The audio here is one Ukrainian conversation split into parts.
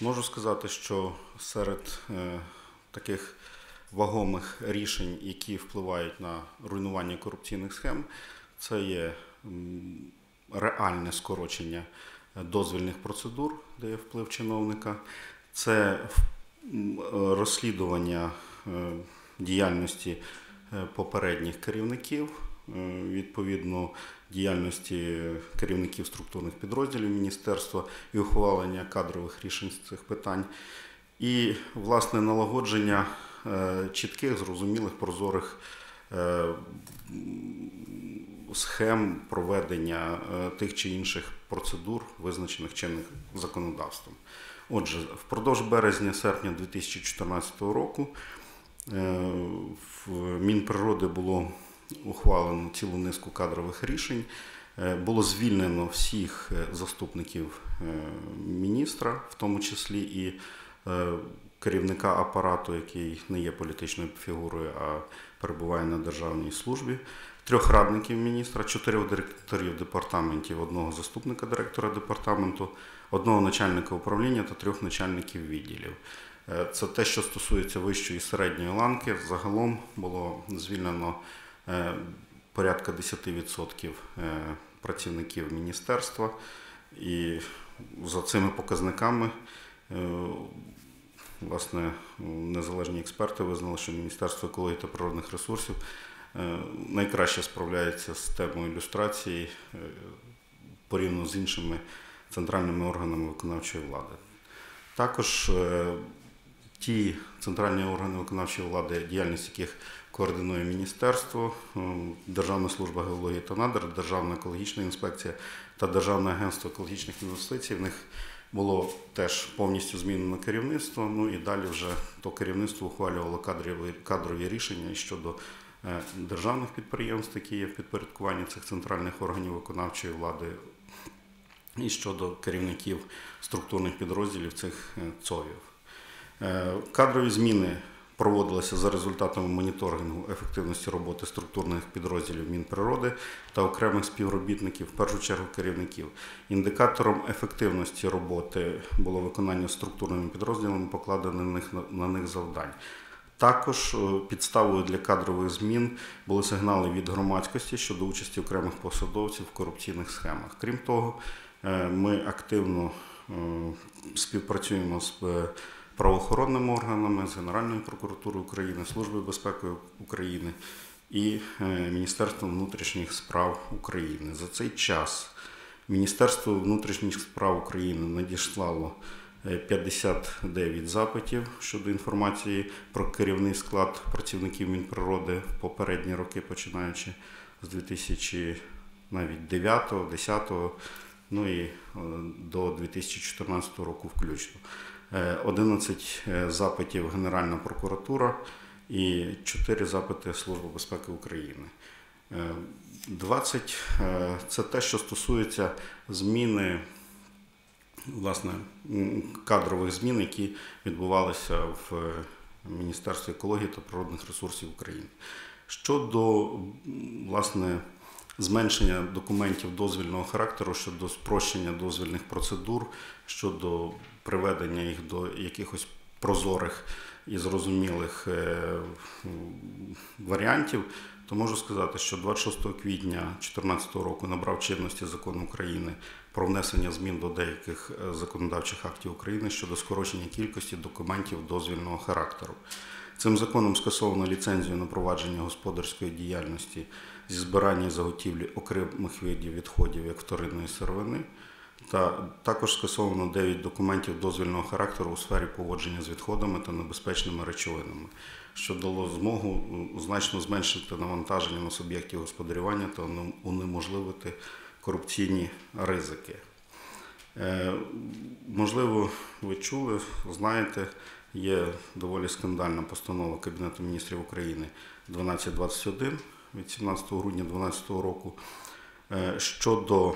Можу сказати, що серед е, таких вагомих рішень, які впливають на руйнування корупційних схем, це є реальне скорочення е, дозвільних процедур, де є вплив чиновника, це розслідування е, діяльності попередніх керівників, відповідно діяльності керівників структурних підрозділів міністерства і ухвалення кадрових рішень з цих питань, і власне налагодження е, чітких, зрозумілих, прозорих е, схем проведення е, тих чи інших процедур, визначених чинним законодавством. Отже, впродовж березня-серпня 2014 року е, в Мінприроди було ухвалено цілу низку кадрових рішень. Е, Було звільнено всіх е, заступників е, міністра, в тому числі і керівника апарату, який не є політичною фігурою, а перебуває на державній службі, трьох радників міністра, чотирьох директорів департаментів, одного заступника директора департаменту, одного начальника управління та трьох начальників відділів. Це те, що стосується вищої і середньої ланки. Загалом було звільнено порядка 10% е, працівників міністерства, і за цими показниками, е, власне, незалежні експерти визнали, що Міністерство екології та природних ресурсів е, найкраще справляється з темою ілюстрації е, порівняно з іншими центральними органами виконавчої влади. Також е, ті центральні органи виконавчої влади, діяльність яких координує міністерство, е, Державна служба геології та надр, Державна екологічна інспекція та Державне агентство екологічних інвестицій. В них було теж повністю змінено керівництво. Ну і далі вже то керівництво ухвалювало кадрові, кадрові рішення щодо е, державних підприємств, які є в підпорядкуванні цих центральних органів виконавчої влади, і щодо керівників структурних підрозділів цих е, ЦОВів. Е, Кадрові зміни проводилися за результатами моніторингу ефективності роботи структурних підрозділів Мінприроди та окремих співробітників, в першу чергу керівників. Індикатором ефективності роботи було виконання структурними підрозділами покладених на- них завдань. Також е, підставою для кадрових змін були сигнали від громадськості щодо участі окремих посадовців в корупційних схемах. Крім того, е, ми активно співпрацюємо з правоохоронними органами, з Генеральною прокуратурою України, Службою безпеки України і е, Міністерством внутрішніх справ України. За цей час Міністерство внутрішніх справ України надіслало е, 59 запитів щодо інформації про керівний склад працівників Мінприроди в попередні роки, починаючи з 2009, 10, ну і е, до 2014 року включно. Е, 11 е, запитів Генеральна прокуратура і 4 запити Служби безпеки України. Е, 20 е, це те, що стосується зміни власне кадрових змін, які відбувалися в е, Міністерстві екології та природних ресурсів України. Щодо власне зменшення документів дозвільного характеру, щодо спрощення дозвільних процедур, щодо приведення їх до якихось прозорих і зрозумілих е, варіантів, то можу сказати, що 26 квітня 2014 року набрав чинності закон України про внесення змін до деяких е, законодавчих актів України щодо скорочення кількості документів дозвільного характеру. Цим законом скасовано ліцензію на провадження господарської діяльності зі збирання і заготівлі окремих видів відходів як вторинної сировини. Та також скасовано 9 документів дозвільного характеру у сфері поводження з відходами та небезпечними речовинами, що дало змогу значно зменшити навантаження на суб'єктів господарювання та унеможливити корупційні ризики. Е, Можливо, ви чули, знаєте, є доволі скандальна постанова Кабінету міністрів України 1221 від 17 грудня 2012 року е, щодо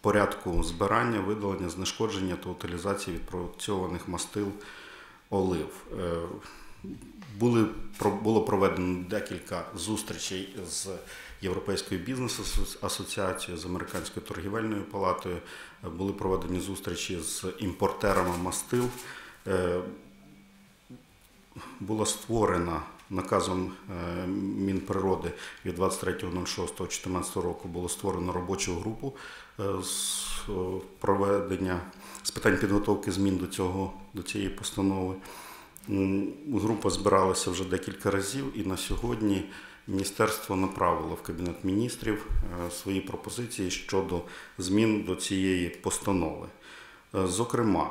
порядку збирання, видалення, знешкодження та утилізації відпрацьованих мастил олив. Е, були, було проведено декілька зустрічей з Європейською бізнес асоціацією, з Американською торгівельною палатою. Е, Були проведені зустрічі з імпортерами мастил. Була створена наказом е, Мінприроди від 23.06.2014 року було створено робочу групу е, з е, проведення з питань підготовки змін до цього до цієї постанови. Група збиралася вже декілька разів, і на сьогодні міністерство направило в Кабінет міністрів свої пропозиції щодо змін до цієї постанови. Зокрема,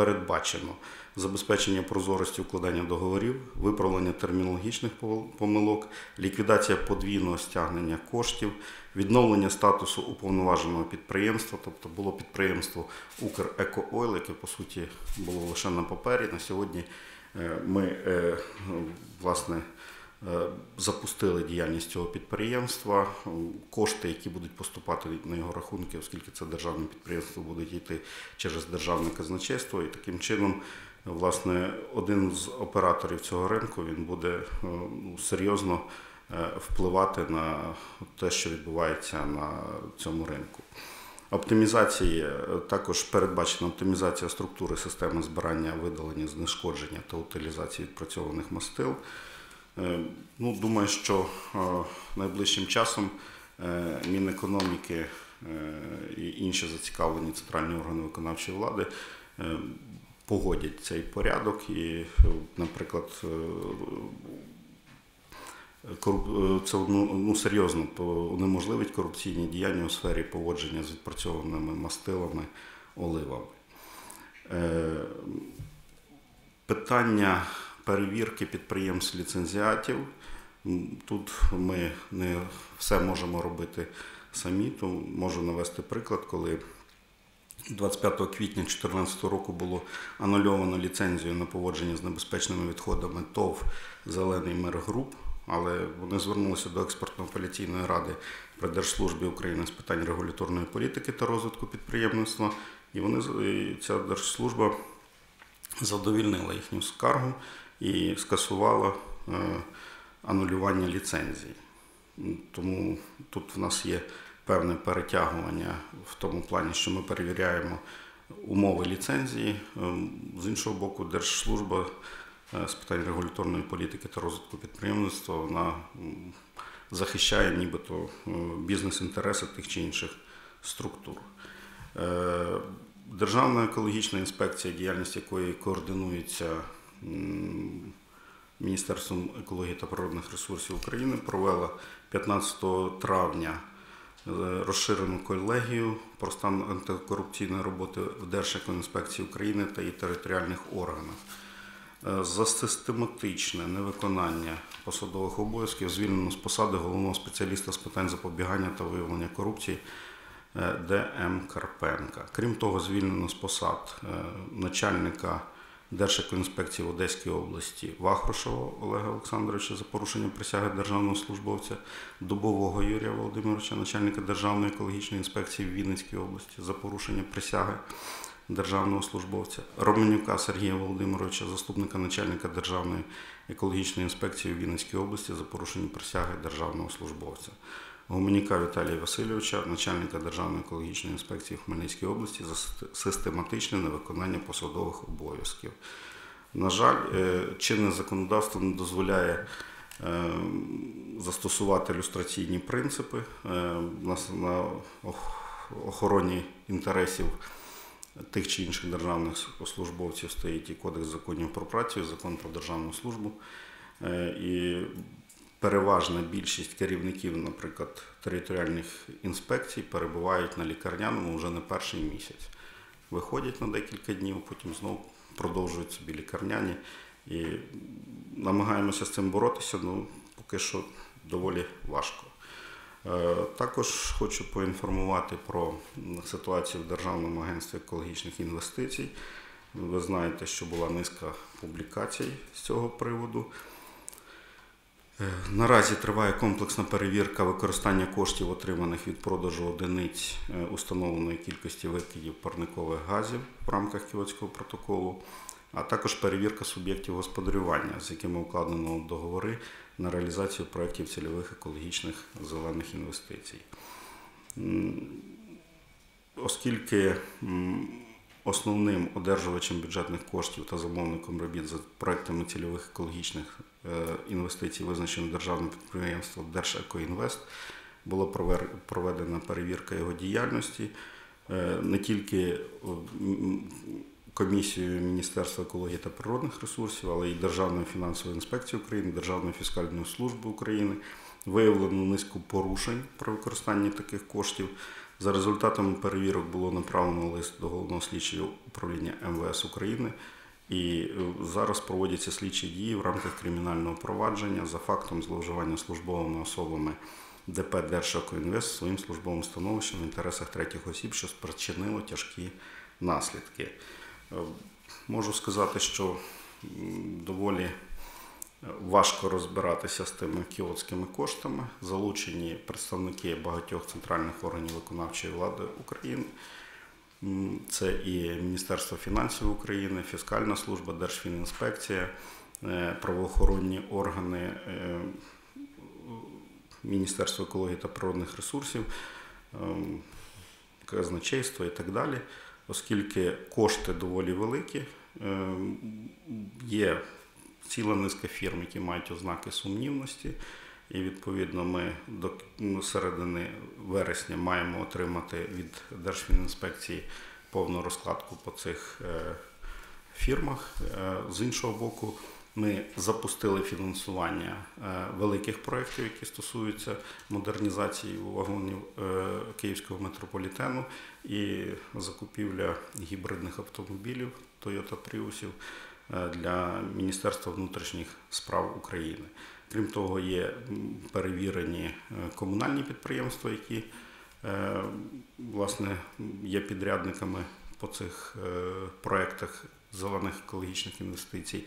передбачено забезпечення прозорості укладання договорів, виправлення термінологічних помилок, ліквідація подвійного стягнення коштів, відновлення статусу уповноваженого підприємства, тобто було підприємство Укрекоойл, яке по суті було лише на папері. На сьогодні е, ми е, власне. Е, Запустили діяльність цього підприємства. Кошти, які будуть поступати на його рахунки, оскільки це державне підприємство, будуть йти через державне казначейство. І таким чином, власне, один з операторів цього ринку він буде е, ну, серйозно е, впливати на те, що відбувається на цьому ринку. Оптимізації е, також передбачена оптимізація структури системи збирання, видалення, знешкодження та утилізації відпрацьованих мастил. Е, Ну, думаю, що е, найближчим часом е, Мінекономіки і інші зацікавлені центральні органи виконавчої влади погодять цей порядок і, наприклад, це ну, ну, серйозно унеможливить корупційні діяння у сфері поводження з відпрацьованими мастилами, оливами. Питання перевірки підприємств ліцензіатів. Тут ми не все можемо робити самі, то можу навести приклад, коли 25 квітня 2014 року було анульовано ліцензію на поводження з небезпечними відходами ТОВ Зелений мир груп, але вони звернулися до експертно-апеляційної ради при Держслужбі України з питань регуляторної політики та розвитку підприємництва. І вони ця держслужба задовільнила їхню скаргу і скасувала е, анулювання ліцензій. М, Тому тут в нас є певне перетягування в тому плані, що ми перевіряємо умови ліцензії. Ем, З іншого боку, Держслужба е, з питань регуляторної політики та розвитку підприємництва вона захищає нібито е, бізнес-інтереси тих чи інших структур. Е, Державна екологічна інспекція, діяльність якої координується Міністерством екології та природних ресурсів України, провела 15 травня е, розширену колегію про стан антикорупційної роботи в Держекоінспекції України та її територіальних органах. Е, За систематичне невиконання посадових обов'язків звільнено з посади головного спеціаліста з питань запобігання та виявлення корупції е, Д.М. Карпенка. Крім того, звільнено з посад начальника Держекоінспекції в Одеській області Вахрушева Олега Олександровича за порушення присяги державного службовця, Дубового Юрія Володимировича, начальника Державної екологічної інспекції в Вінницькій області за порушення присяги державного службовця, Романюка Сергія Володимировича, заступника начальника Державної екологічної інспекції в Вінницькій області за порушення присяги державного службовця. Гуменюка Віталія Васильовича, начальника Державної екологічної інспекції в Хмельницькій області за систематичне невиконання посадових обов'язків. На жаль, е, чинне законодавство не дозволяє е, застосувати люстраційні принципи е, на охороні інтересів тих чи інших державних службовців стоїть і Кодекс законів про працю, і закон про державну службу. І переважна більшість керівників, наприклад, територіальних інспекцій перебувають на лікарняному вже не перший місяць. Виходять на декілька днів, потім знову продовжують собі лікарняні. І намагаємося з цим боротися, ну поки що доволі важко. Е, Також хочу поінформувати про ситуацію в Державному агентстві екологічних інвестицій. Ви знаєте, що була низка публікацій з цього приводу. Е, Наразі триває комплексна перевірка використання коштів, отриманих від продажу одиниць е, установленої кількості викидів парникових газів в рамках Кіотського протоколу. а також перевірка суб'єктів господарювання, з якими укладено договори на реалізацію проєктів цільових екологічних зелених інвестицій. Оскільки основним одержувачем бюджетних коштів та замовником робіт за проектами цільових екологічних е, інвестицій визначено державне підприємство Держекоінвест, була проведена перевірка його діяльності е, не тільки комісією Міністерства екології та природних ресурсів, але й Державною фінансовою інспекцією України, Державною фіскальною службою України. Виявлено низку порушень при використанні таких коштів. За результатами перевірок було направлено лист до головного слідчого управління МВС України. І е, зараз проводяться слідчі дії в рамках кримінального провадження за фактом зловживання службовими особами ДП Держекоінвест своїм службовим становищем в інтересах третіх осіб, що спричинило тяжкі наслідки. Е, Можу сказати, що доволі важко розбиратися з тими кіотськими коштами. Залучені представники багатьох центральних органів виконавчої влади України. Це і Міністерство фінансів України, Фіскальна служба, Держфінінспекція, е, правоохоронні органи, е, Міністерство екології та природних ресурсів, ем, казначейство і так далі, оскільки кошти доволі великі, ем, є ціла низка фірм, які мають ознаки сумнівності. І відповідно ми до ну, середини вересня маємо отримати від Держфінінспекції повну розкладку по цих е, фірмах. Е, З іншого боку, ми запустили фінансування е, великих проєктів, які стосуються модернізації вагонів Київського метрополітену і закупівля гібридних автомобілів Toyota Prius е, для Міністерства внутрішніх справ України. Крім того, є перевірені е, комунальні підприємства, які е, власне є підрядниками по цих е, проектах зелених екологічних інвестицій.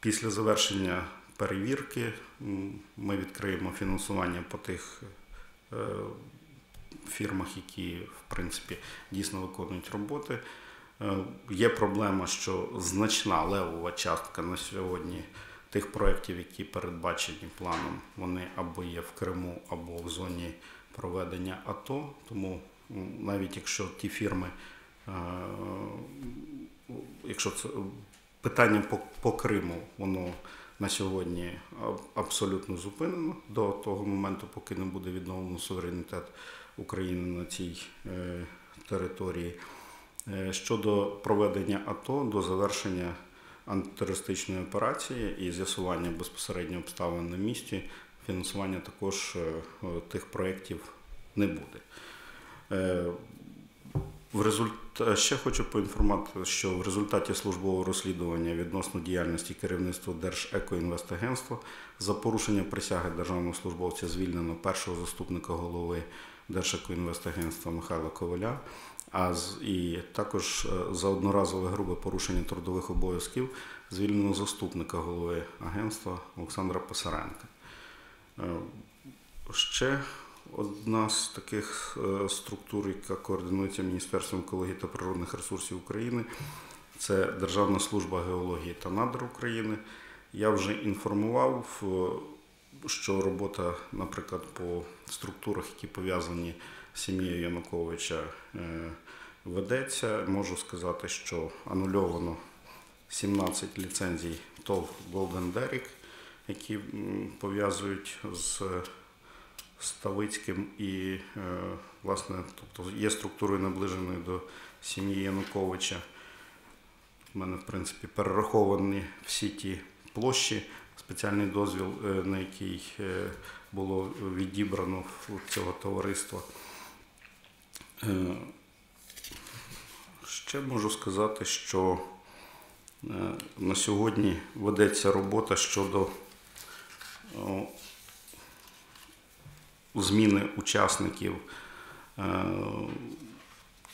Після завершення перевірки ми відкриємо фінансування по тих е, фірмах, які в принципі дійсно виконують роботи. Е, Є проблема, що значна левова частка на сьогодні тих проєктів, які передбачені планом, вони або є в Криму, або в зоні проведення АТО. Тому навіть якщо ті фірми, е, якщо це питання по, по Криму, воно на сьогодні абсолютно зупинено до того моменту, поки не буде відновлено суверенітет України на цій е, території. Е, Щодо проведення АТО до завершення антитерористичної операції і з'ясування безпосередньо обставин на місці, фінансування також е, тих проєктів не буде. Е, В результ... Ще хочу поінформувати, що в результаті службового розслідування відносно діяльності керівництва Держекоінвестагентства за порушення присяги державного службовця звільнено першого заступника голови Держекоінвестагентства Михайла Коваля, а з... і також е, за одноразове грубе порушення трудових обов'язків звільнено заступника голови агентства Олександра Писаренка. Е, Ще одна з таких е, структур, яка координується Міністерством екології та природних ресурсів України, це Державна служба геології та надр України. Я вже інформував, що робота, наприклад, по структурах, які пов'язані сім'єю Януковича, е, ведеться. Можу сказати, що анульовано 17 ліцензій ТОВ Golden Derrick, які пов'язують з Ставицьким і, е, власне, тобто є структурою наближеною до сім'ї Януковича. У мене, в принципі, перераховані всі ті площі, спеціальний дозвіл, е, на який е, було відібрано цього товариства. Е, Ще можу сказати, що е, на сьогодні ведеться робота щодо зміни учасників е,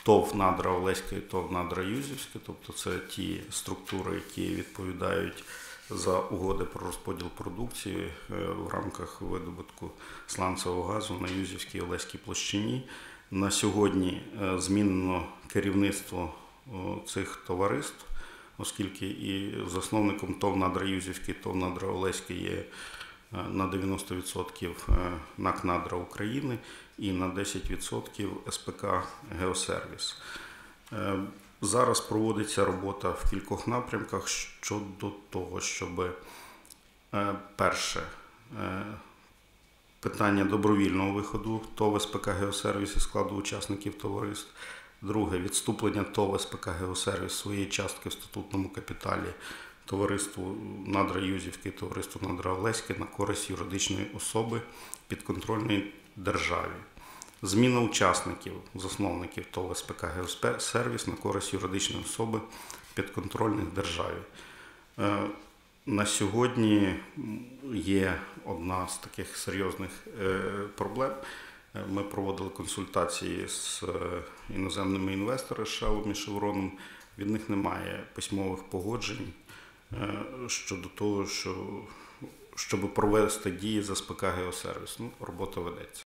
ТОВ Надра Олеська і ТОВ Надра Юзівська, тобто це ті структури, які відповідають за угоди про розподіл продукції в рамках видобутку сланцевого газу на Юзівській і Олеській площині. На сьогодні е, змінено керівництво цих товариств. оскільки і засновником ТОВ «Надра Юзівський, ТОВ «Надра Олеський» є е, на 90% е, НАК «Надра України і на 10% СПК «Геосервіс». Зараз проводиться робота в кількох напрямках щодо того, щоб перше питання добровільного виходу ТОВ СПК «Геосервіс» із складу учасників товариств. Друге відступлення ТОВ СПК «Геосервіс» своєї частки в статутному капіталі товариству Надра Юзівське, товариству Надра Олеське на користь юридичної особи підконтрольної державі. Зміна учасників, засновників ТОВ СПК «Геосервіс» на користь юридичної особи підконтрольних державі. На сьогодні є одна з таких серйозних е, проблем. Е, Ми проводили консультації з е, іноземними інвесторами Shell і Chevron. Від них немає письмових погоджень щодо того, що щоб провести дії з СПК «Геосервіс». Ну, робота ведеться.